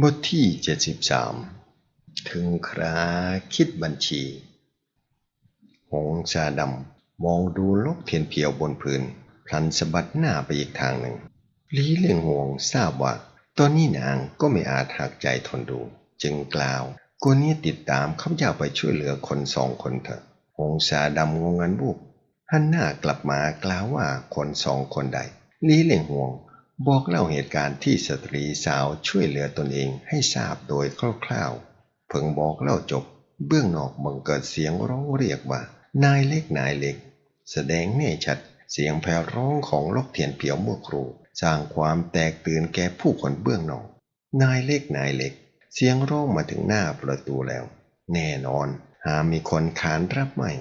บทที่ 73 ถึงคราคิดบัญชี หงชาดำมองดูลกเทียนเพียวบนพื้น พลันสะบัดหน้าไปอีกทางหนึ่ง ลีเลี่ยงห่วงทราบว่า ตอนนี้นางก็ไม่อาจหักใจทนดู จึงกล่าวกวนนี้ติดตามข้าพเจ้าไปช่วยเหลือคนสองคนเถอะ หงชาดำงงงันบุบหันหน้ากลับมากล่าวว่าคนสองคนใด ลีเลี่ยงห่วง บอกเล่าเหตุการณ์ที่สตรีสาวช่วยเหลือตนเองให้ทราบโดยคร่าวๆ เพิ่งบอกเล่าจบ เบื้องนอกบังเกิดเสียงร้องเรียกว่า นายเล็กนายเล็ก แสดงแน่ชัดเสียงแผ่ร้องของลกเทียนเพียวเมื่อครูสร้างความแตกตื่นแก่ผู้คนเบื้องนอก นายเล็กนายเล็ก เสียงร้องมาถึงหน้าประตูแล้ว แน่นอน หามีคนขานรับไม่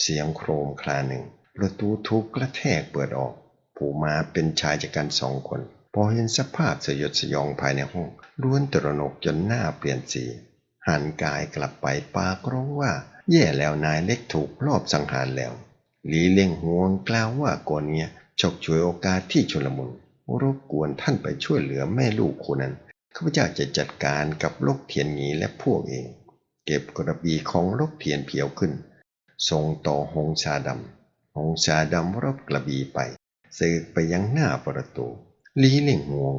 เสียงโครมคลาหนึ่ง ประตูทุกกระแทกเปิดออก ผู้มาเป็นชายจักกันสองคน พอเห็นสภาพสยดสยองภายในห้องล้วนตระหนกจนหน้าเปลี่ยนสี หันกายกลับไปปากร้องว่า แย่แล้วนายเล็กถูกลอบสังหารแล้ว หลีเล่งห่วงกล่าวว่าก่อนเนี้ยฉกฉวยโอกาสที่ชุลมุนรบกวนท่านไปช่วยเหลือแม่ลูกคนนั้นข้าพเจ้าจะจัดการกับลกเทียนหงีและพวกเอง เก็บกระบี่ของลกเทียนเพียวขึ้นส่งต่อหงชาดำหงชาดำรับกระบี่ไป สืบไปยังหน้าประตู ลีเล่งหวง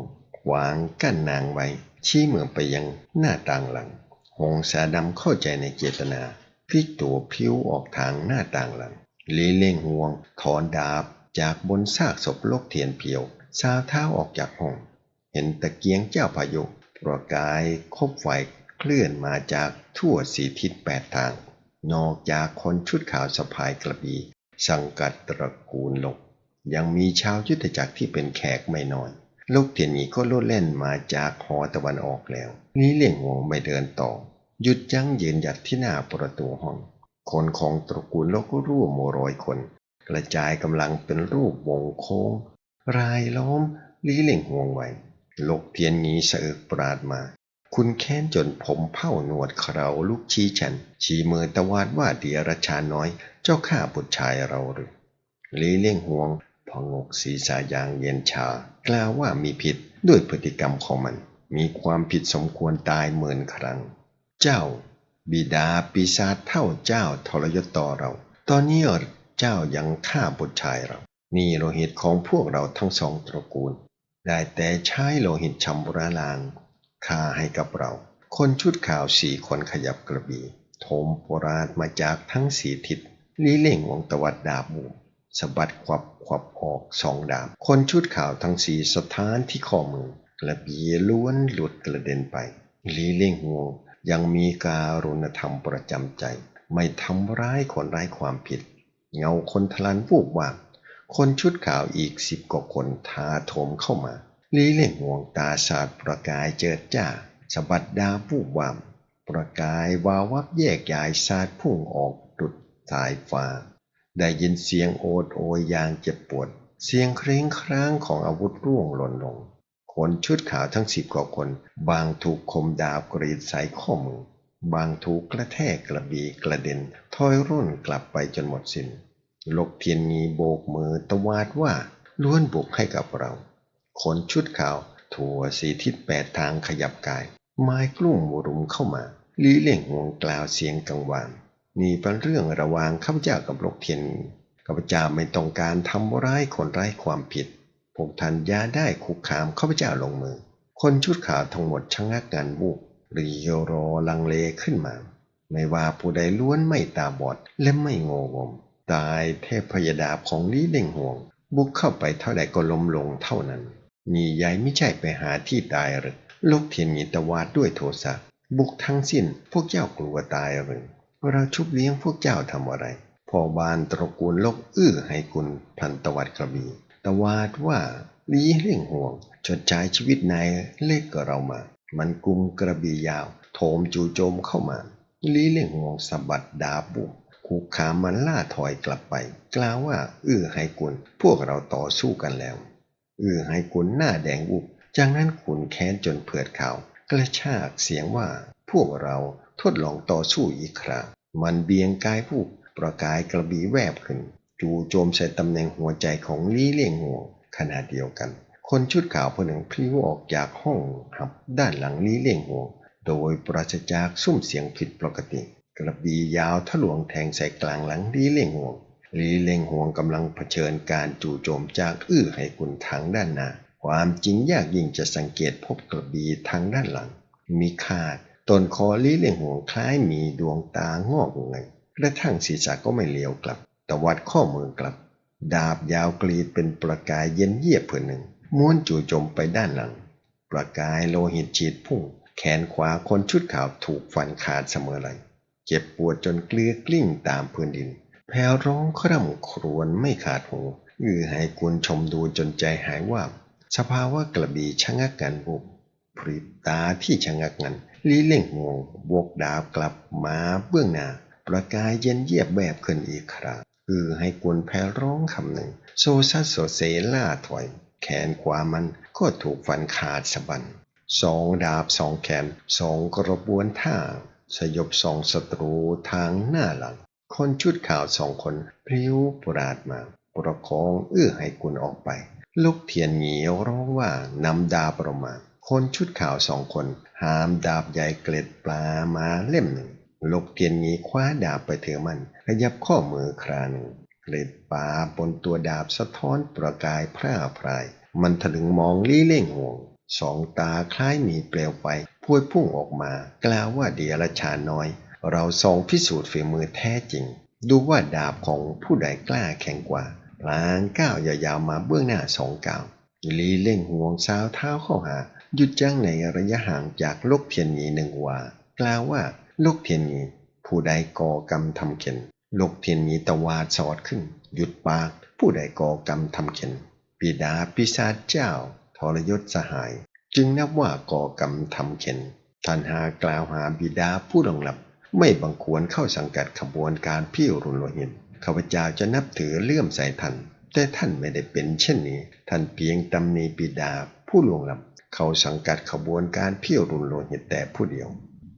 วางกั้นนางไว้ ชี้มือไปยังหน้าต่างหลัง หงชาดำเข้าใจในเจตนาพลิกตัวพิ้วออกทางหน้าต่างหลัง ลีเล่งห่วง ถอนดาบจากบนซากศพลกเทียนเพียวสาวเท้าออกจากห้อง เห็นตะเกียงเจ้าพายุประกายคบไฟเคลื่อนมาจากทั่วสีทิศแปดทาง นอกจากคนชุดขาวสะพายกระบี่สังกัดตระกูลหลก ยังมีชาวยุทธจักรที่เป็นแขกไม่น้อยลูกเทียนหนีก็โลดเล่นมาจากหอตะวันออกแล้ว นี้เลี่ยงห่วงไม่เดินต่อ หยุดยั้งยืนหยัดที่หน้าประตูห้อง คนของตระกูลลกก็ร่วมโมร้อยคน กระจายกำลังเป็นรูปวงโค้ง รายล้อมลีเล่งห่วงไว้ลกเทียนหนี้สะอึกปราดมา คุณแค้นจนผมเผ้าหนวดเคราลูกชี้ฉัน ชี้มือตะวาดว่าเดียรชาน้อย เจ้าข้าบุตรชายเราหรือลีเลี่ยงห่วง พองกศีรษะอย่างเย็นชา กล่าวว่ามีผิดด้วยพฤติกรรมของมัน มีความผิดสมควรตายหมื่นครั้ง เจ้า บิดาปีศาจเท่าเจ้าทรยศต่อเรา ตอนนี้เจ้ายังฆ่าบุตรชายเรา นี่โลหิตของพวกเราทั้งสองตระกูล ได้แต่ใช้โลหิตชำระล้างฆ่าให้กับเรา คนชุดขาวสี่คนขยับกระบี่โถมโปราดมาจากทั้งสี่ทิศลีเล่งวงตวัดดาบบู สะบัดควับควับออกสองดาบ คนชุดขาวทั้งสี่สถานที่ข้อมือกระเบี่ล้วนหลุดกระเด็นไป ลีเล่งห่วงยังมีการุณธรรมประจำใจ ไม่ทำร้ายคนร้ายความผิด เงาคนทลันวูบวาบคนชุดขาวอีกสิบกว่าคนทาโถมเข้ามา ลีเล่งหวงตาสาดประกายเจิดจ้าสะบัดดาวูบวามประกายวาวับแยกย้ายสาดพุ่งออกดุดสายฟ้า ได้ยินเสียงโอดโอยอย่างเจ็บปวด เสียงเคร่งครางของอาวุธร่วงหล่นลง คนชุดขาวทั้งสิบกว่าคน บางถูกคมดาบกรีดใส่ข้อมือ บางถูกกระแทกกระบีกระเด็นถอยร่นกลับไปจนหมดสิน้นลกเทียนมีโบกมือตวาดว่าล้วนบุกให้กับเรา คนชุดขาวทั่วสีทิศแปดทางขยับกาย ไม้กลุ่มรุมเข้ามาลีเล่งหวงกล่าวเสียงกังวาน นี่เป็นเรื่องระหว่างข้าพเจ้ากับลกเทียนข้าพเจ้าไม่ต้องการทำร้ายคนไร้ความผิด พวกท่านยาได้คุกคามข้าพเจ้าลงมือ คนชุดขาวทั้งหมดชะงักงันวูบรีโยโรลังเลขึ้นมา ไม่ว่าผู้ใดล้วนไม่ตาบอดและไม่โงงม ตายเทพพยดาของลีเล่งห่วง บุกเข้าไปเท่าใดก็ล้มลงเท่านั้น นี่ยายไม่ใช่ไปหาที่ตายหรือลกเทียนมีตวาดด้วยโทสะบุกทั้งสิ้นพวกเจ้ากลัวตายหรือ เราชุบเลี้ยงพวกเจ้าทำอะไรพ่อบานตระกูลลกอื้อให้คุณพันตวัดกระบี่ตวาดว่าลีเล่งห่วง ชดใช้ชีวิตนายเล็กกับเรามา มันกุมกระบี่ยาว โถมจู่โจมเข้ามาลีเล่งห่วงสะบัดดาบบุกคูขามมันล่าถอยกลับไป กล่าวว่า อื้อให้กุลพวกเราต่อสู้กันแล้ว อื้อให้กุลหน้าแดงบุบจากนั้นขุนแค้นจนเผือดขาวกระชากเสียงว่า พวกเรา ทดลองต่อสู้อีกครั้ง มันเบียงกายผู้ประกายกระบี่แวบขึ้น จู่โจมใส่ตำแหน่งหัวใจของลี่เลี่ยงห่วงขณะเดียวกัน คนชุดขาวคนหนึ่งพลิ้วออกจากห้องหับด้านหลังลี้เลี่ยงห่วงโดยปราศจากซุ้มเสียงผิดปกติ กระบี่ยาวทะลวงแทงใส่กลางหลังลี้เลี่ยงห่วงลี้เลี่ยงห่วงกำลังเผชิญการจู่โจมจากอื้อให้กุนทางด้านหน้าความจริงยากยิ่งจะสังเกตพบกระบี่ทางด้านหลัง มีขาด ตนคอลี้เลี่ยงห่วงคล้ายมีดวงตางอกเงยกระทั่งศีรษะก็ไม่เลี้ยวกลับตวัดข้อมือกลับ ดาบยาวกรีดเป็นประกายเย็นเยียบผืนหนึ่ง ม้วนจู่โจมไปด้านหลัง ประกายโลหิตฉีดพุ่ง แขนขวาคนชุดขาวถูกฟันขาดเสมอไหลเจ็บปวดจนเกลือกลิ้งตามพื้นดินแพรวร้องคร่ำครวญไม่ขาดหูอือให้กุนชมดูจนใจหายว่าบสภาวะกระบี่ชะงักกันบุบ พริบตาที่ชะงักงันลีเล่งงงบวกดาบกลับมาเบื้องหน้า ประกายเย็นเยียบแบบขึ้นอีกครั้งอือให้กุนแพรร้องคำหนึ่ง โซซัสโซเซล่าถอย แขนขวามันก็ถูกฟันขาดสะบันสองดาบสองแขนสองกระบวนท่า สยบสองศัตรูทางหน้าหลัง คนชุดขาวสองคนพริ้วปราดมา ประคองเอื้อให้กุนออกไป ลูกเทียนเหนียวร้องว่านำดาบประมา คนชุดขาวสองคน หามดาบใหญ่เกล็ดปลามาเล่มหนึ่งลูกเทียนหนีคว้าดาบไปเถือมันขยับข้อมือคราหนึ่งเกล็ดปลาบนตัวดาบสะท้อนประกายพร่าพราย มันถลึงมองลี่เล่งห่วง สองตาคล้ายมีเปลวไฟพวยพุ่งออกมา กล่าวว่าเดียรชาน้อย เราสองพิสูจน์ฝีมือแท้จริง ดูว่าดาบของผู้ใดกล้าแข็งกว่าพลางก้าวยาวๆมาเบื้องหน้าสองก้าวลีเล่งห่วงสาวเท้าเข้าหา หยุดยั้งในระยะห่างจากลูกเทียนหนีหนึ่งวากล่าวว่าลูกเทียนหนีผู้ใดก่อกรรมทำเข็นลูกเทียนหนีตวาดสอดขึ้น หยุดปาก ผู้ใดก่อกรรมทำเข็นปิดาปิศาจเจ้า ทรยศสหาย จึงนับว่าก่อกรรมทำเข็นท่านหากล่าวหาบิดาผู้ดองหลับ ไม่บังควรเข้าสังกัดขบวนการพี่รุนโลหิตข้าพเจ้าจะนับถือเลื่อมใสท่านแต่ท่านไม่ได้เป็นเช่นนี้ ท่านเพียงตำหนิบิดาผู้ล่วงลับ เขาสังกัดขบวนการเพี่รุนโลหิตแต่ผู้เดียว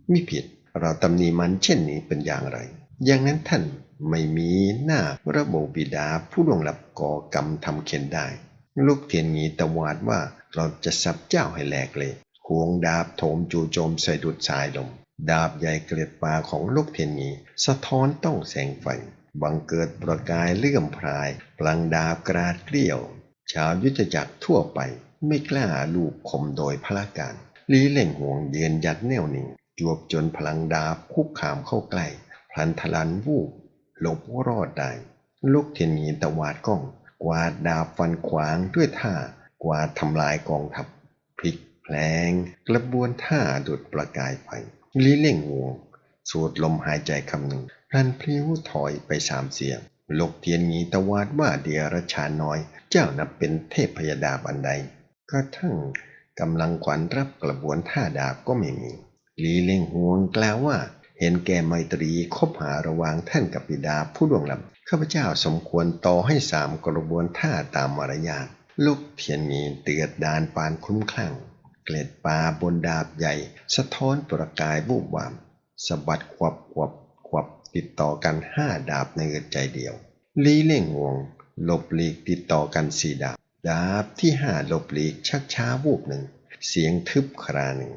ไมิผิดเราตำหนิมันเช่นนี้เป็นอย่างไร อย่างนั้นท่านไม่มีหน้าระบบบิดาผู้ล่วงลับก่อกรรมทำเข็นได้ ลูกเทียนนีตวาดว่าเราจะสับเจ้าให้แหลกเลยควงดาบโถมจู่โจมใส่ดุดสายลม ดาบใหญ่เกล็ดปลาของลูกเทียนนีสะท้อนต้องแสงไฟบังเกิดประกายเลื่อมพรายพลังดาบกราดเกลียว ชาวยุทธจักรทั่วไป ไม่กล้าลูกคมโดยพละการลีเล่งห่วงเยืนยัดแน่วนิ่งจวบจนพลังดาบคุกขามเข้าใกล้พลันทลันวูบหลบรอดได้ ลูกเทียนนีตวาดก้อง กวาดดาบฟันขวางด้วยท่ากวาดทำลายกองทัพพลิกแผลง กระบวนท่าดุดประกายไฟลีเล่งห่วง สูดลมหายใจคำหนึ่งพลันพลิ้วถอยไปสามเสียงลกเทียนงีตวาดว่าเดียรชาน้อย เจ้านับเป็นเทพพยดาบันใด กระทั่งกำลังขวัญรับกระบวนท่าดาบก็ไม่มี ลีเล่งห่วงกล่าวว่า เห็นแก่ไมตรีคบหาระหว่างท่านกับบิดาผู้ดวงลับข้าพเจ้าสมควรต่อให้สามกระบวนท่าตามมารยาทลูกเทียนงีเตือดดานปานคุ้มคลั่ง เกล็ดปลาบนดาบใหญ่ สะท้อนประกายบูบวามสะบัดขวับขวับขวับติดต่อกันห้าดาบในอึดใจเดียว ลีเล่งงวงหลบหลีกติดต่อกันสี่ดาบ ดาบที่ห้าหลบหลีกชักช้าวูบหนึ่ง เสียงทึบคราหนึ่ง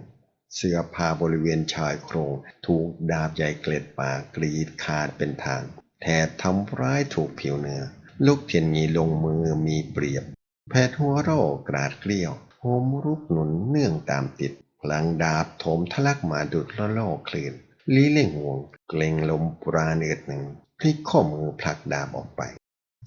เสื้อผ้าบริเวณชายโครง ถูกดาบใหญ่เกล็ดปากกรีดขาดเป็นทาง แถบทำร้ายถูกผิวเนื้อ ลูกเทียนมีลงมือมีเปรียบ แพทย์หัวโรกราดเกลี้ยวโหมรุกหนุนเนื่องตามติด พลังดาบโถมทะลักมาดุดละล่อคลื่นลีเล่งห่วง เกรงลมปราเนือดหนึ่งพลิกข้อมือผลักดาบออกไป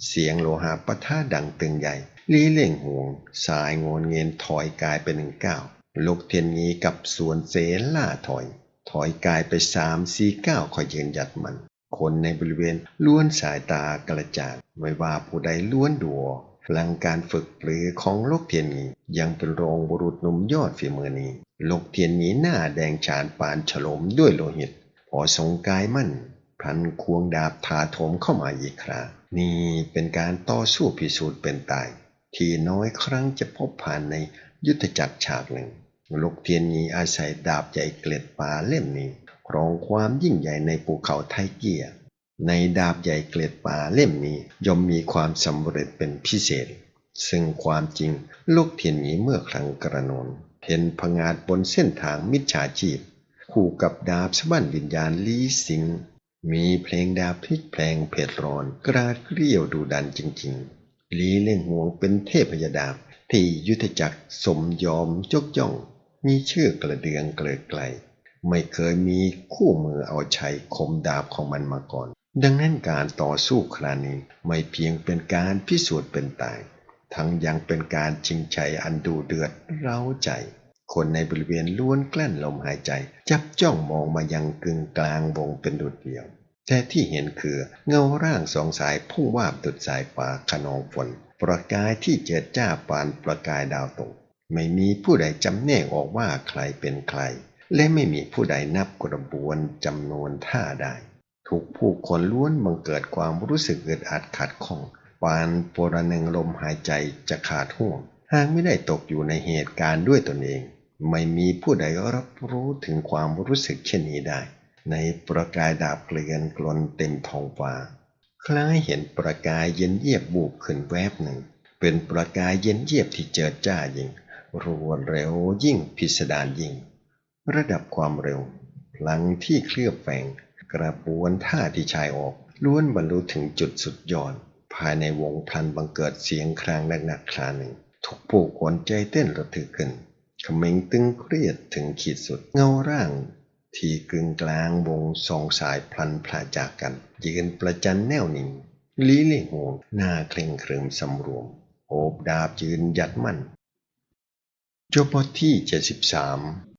เสียงโลหะปะทะดังตึงใหญ่ ลีเล่งห่วง สายงนเงินถอยกายไปหนึ่งก้าวลูกเทียนงีกับส่วนเสล่าถอย ถอยกายไปสามสี่ก้าวคอยยืนหยัดมัน คนในบริเวณล้วนสายตากระจางไม่ว่าผู้ใดล้วนดัวพลังการฝึกปรือของลูกเทียนนี้ยังเป็นรองบุรุษหนุ่มยอดฝีมือนี้ลูกเทียนนี้หน้าแดงฉานปานฉลมด้วยโลหิต พอทรงกายมั่นพลันควงดาบถาโถมเข้ามาอีกครานี่เป็นการต่อสู้พิสูจน์เป็นตาย ที่น้อยครั้งจะพบผ่านในยุทธจักรฉากหนึ่งลูกเทียนนีอาศัยดาบใหญ่เกล็ดปลาเล่มนี้ครองความยิ่งใหญ่ในภูเขาไทเกีย ในดาบใหญ่เกล็ดป่าเล่มนี้ย่อมมีความสำเร็จเป็นพิเศษ ซึ่งความจริงลูกเทียนหมีเมื่อครั้งกระนนเห็นพงาดบนเส้นทางมิจฉาชีพ คู่กับดาบสะบั้นวิญญาณลีสิง มีเพลงดาบพลิกแพลงเผ็ดร้อนกราดเกรี้ยวดูดันจริง ๆ ลีเล่งห่วงเป็นเทพยดาบที่ยุทธจักรสมยอมยกย่อง มีชื่อกระเดืองเกลือไกล ไม่เคยมีคู่มือเอาชัยคมดาบของมันมาก่อน ดังนั้นการต่อสู้ครานี้ไม่เพียงเป็นการพิสูจน์เป็นตาย ทั้งยังเป็นการชิงชัยอันดูเดือดเร้าใจ คนในบริเวณล้วนกลั้นลมหายใจ จับจ้องมองมายังกึ่งกลางวงเป็นดุดเดียว แต่ที่เห็นคือเงาร่างสองสายพุ่งวาบดุดสายฟ้าขนองฝน ประกายที่เจิดจ้าปานประกายดาวตก ไม่มีผู้ใดจำแนกออกว่าใครเป็นใคร และไม่มีผู้ใดนับกระบวนจำนวนท่าได้ ทุกผู้คนล้วนบังเกิดความรู้สึกอึดอัดขัดข้องปานปรนึงลมหายใจจะขาดห่วง หากไม่ได้ตกอยู่ในเหตุการณ์ด้วยตนเอง ไม่มีผู้ใดรับรู้ถึงความรู้สึกเช่นนี้ได้ ในประกายดาบเกลือนกลนเต็มทองฟ้า คล้ายเห็นประกายเย็นเยียบบูบขึ้นแวบหนึ่ง เป็นประกายเย็นเยียบที่เจิดจ้ายิ่งรวดเร็วยิ่งพิสดารยิ่ง ระดับความเร็ว พลังที่เคลือบแฝงกระบวนท่าที่ชายออกล้วนบรรลุถึงจุดสุดยอด ภายในวงพลันบังเกิดเสียงครางหนักๆคราหนึ่ง ทุกผู้คนใจเต้นระทึกขึ้นขมิงตึงเครียดถึงขีดสุดเงาร่าง ที่กึ่งกลางวงสองสายพลันพลาจากกันยืนประจันแนวนิ่งลีเล่งห่วงหน้าเคร่งเคริมสำรวมโอบดาบยืนยัดมั่นจบบทที่ 73